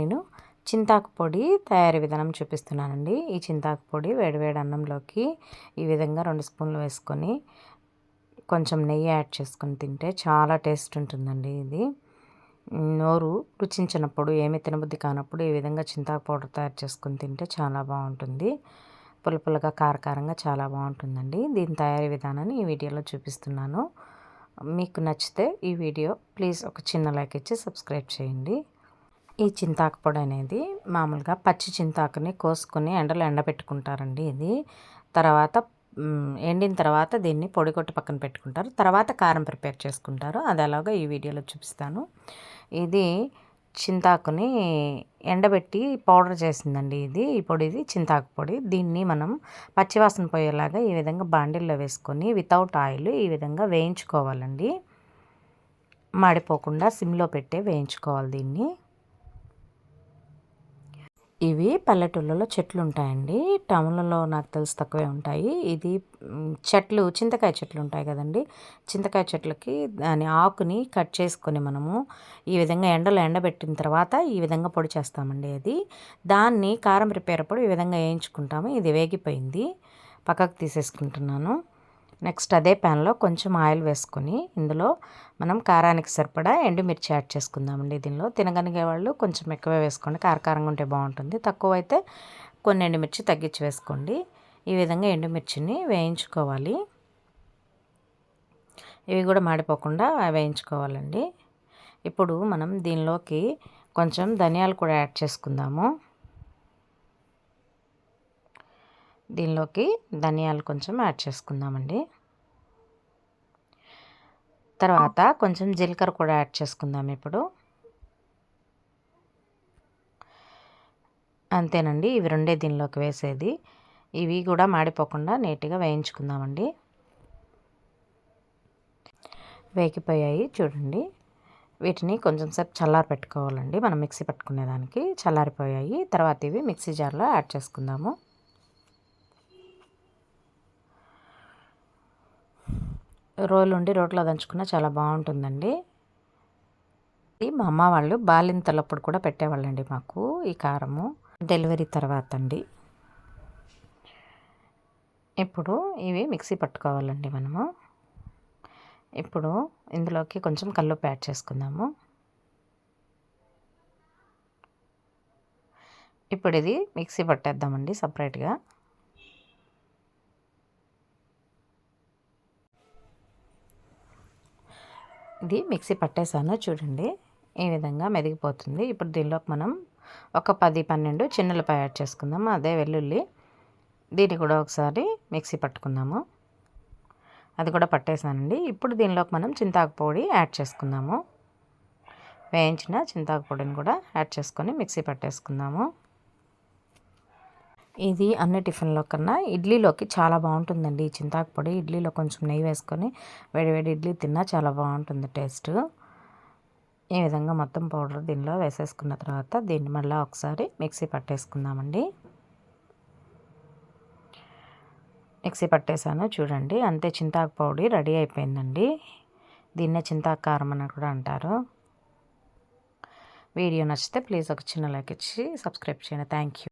నేను చింతాకు పొడి తయారీ విధానం చూపిస్తున్నానండి. ఈ చింతాకు పొడి వేడివేడి అన్నంలోకి ఈ విధంగా రెండు స్పూన్లు వేసుకొని కొంచెం నెయ్యి యాడ్ చేసుకొని తింటే చాలా టేస్ట్ ఉంటుందండి ఇది. నోరు రుచించినప్పుడు ఏమి తినబుద్ధి కానప్పుడు ఈ విధంగా చింతాకు పౌడర్ తయారు చేసుకొని తింటే చాలా బాగుంటుంది. పులుపులుగా కారకారంగా చాలా బాగుంటుందండి. దీని తయారీ విధానాన్ని ఈ వీడియోలో చూపిస్తున్నాను. మీకు నచ్చితే ఈ వీడియో ప్లీజ్ ఒక చిన్న లైక్ ఇచ్చి సబ్స్క్రైబ్ చేయండి. ఈ చింతాకు పొడి అనేది మామూలుగా పచ్చి చింతాకుని కోసుకొని ఎండలో ఎండబెట్టుకుంటారండి ఇది. తర్వాత ఎండిన తర్వాత దీన్ని పొడి కొట్టి పక్కన పెట్టుకుంటారు. తర్వాత కారం ప్రిపేర్ చేసుకుంటారు. అది అలాగా ఈ వీడియోలో చూపిస్తాను. ఇది చింతాకుని ఎండబెట్టి పౌడర్ చేసిందండి ఇది. ఈ పొడిది చింతాకు పొడి. దీన్ని మనం పచ్చివాసన పోయేలాగా ఈ విధంగా బాండిల్లో వేసుకొని వితౌట్ ఆయిల్ ఈ విధంగా వేయించుకోవాలండి. మాడిపోకుండా సిమ్లో పెట్టే వేయించుకోవాలి దీన్ని. ఇవి పల్లెటూళ్ళలో చెట్లు ఉంటాయండి టౌన్లలో నాకు తెలిసి తక్కువే ఉంటాయి. ఇది చెట్లు చింతకాయ చెట్లు ఉంటాయి కదండి. చింతకాయ చెట్లకి దాని ఆకుని కట్ చేసుకొని మనము ఈ విధంగా ఎండలో ఎండబెట్టిన తర్వాత ఈ విధంగా పొడి చేస్తామండి అది. దాన్ని కారం ప్రిపేర్ అప్పుడు ఈ విధంగా వేయించుకుంటాము. ఇది వేగిపోయింది. పక్కకు తీసేసుకుంటున్నాను. నెక్స్ట్ అదే ప్యాన్లో కొంచెం ఆయిల్ వేసుకొని ఇందులో మనం కారానికి సరిపడా ఎండుమిర్చి యాడ్ చేసుకుందామండి దీనిలో. తినగలిగే వాళ్ళు కొంచెం ఎక్కువ వేసుకోండి. కారకారంగా ఉంటే బాగుంటుంది. తక్కువ అయితే కొన్ని ఎండుమిర్చి తగ్గించి వేసుకోండి. ఈ విధంగా ఎండుమిర్చిని వేయించుకోవాలి. ఇవి కూడా మాడిపోకుండా వేయించుకోవాలండి. ఇప్పుడు మనం దీనిలోకి కొంచెం ధనియాలు కూడా యాడ్ చేసుకుందాము. దీనిలోకి ధనియాలు కొంచెం యాడ్ చేసుకుందామండి. తర్వాత కొంచెం జీలకర్ర కూడా యాడ్ చేసుకుందాం ఇప్పుడు. అంతేనండి ఇవి రెండే దీనిలోకి వేసేది. ఇవి కూడా మాడిపోకుండా నీట్గా వేయించుకుందామండి. వేగిపోయాయి చూడండి. వీటిని కొంచెం సేపు చల్లారి పెట్టుకోవాలండి. మనం మిక్సీ పెట్టుకునేదానికి చల్లారిపోయాయి. తర్వాత ఇవి మిక్సీ జార్లో యాడ్ చేసుకుందాము. రోలు ఉండి రోట్లో దంచుకున్న చాలా బాగుంటుందండి. మా అమ్మ వాళ్ళు బాలింతలప్పుడు కూడా పెట్టేవాళ్ళండి మాకు ఈ కారము. డెలివరీ తర్వాత అండి ఇప్పుడు ఇవి మిక్సీ పట్టుకోవాలండి మనము. ఇప్పుడు ఇందులోకి కొంచెం కల్లుప్పు యాడ్ చేసుకుందాము. ఇప్పుడు ఇది మిక్సీ పట్టేద్దామండి సపరేట్గా. ఇది మిక్సీ పట్టేసాను చూడండి ఈ విధంగా మెదిగిపోతుంది. ఇప్పుడు దీనిలోకి మనం ఒక పది పన్నెండు చిన్నలపై యాడ్ చేసుకుందాము. అదే వెల్లుల్లి దీన్ని కూడా ఒకసారి మిక్సీ పట్టుకుందాము. అది కూడా పట్టేసానండి ఇప్పుడు దీనిలోకి మనం చింతాకు పొడి యాడ్ చేసుకుందాము. వేయించిన చింతాకు పొడిని కూడా యాడ్ చేసుకొని మిక్సీ పట్టేసుకుందాము. ఇది అన్ని టిఫిన్లో కన్నా ఇడ్లీలోకి చాలా బాగుంటుందండి ఈ చింతాకు పొడి. ఇడ్లీలో కొంచెం నెయ్యి వేసుకొని వేడివేడి ఇడ్లీ తిన్నా చాలా బాగుంటుంది టేస్ట్. ఈ విధంగా మొత్తం పౌడర్ దీనిలో వేసేసుకున్న తర్వాత దీన్ని మళ్ళీ ఒకసారి మిక్సీ పట్టేసుకుందామండి. మిక్సీ పట్టేశాను చూడండి. అంతే చింతాకు పొడి రెడీ అయిపోయిందండి. దీన్నే చింతాకు కారం అని కూడా అంటారు. వీడియో నచ్చితే ప్లీజ్ ఒక చిన్న లైక్ ఇచ్చి సబ్స్క్రైబ్ చేయండి. Thank you.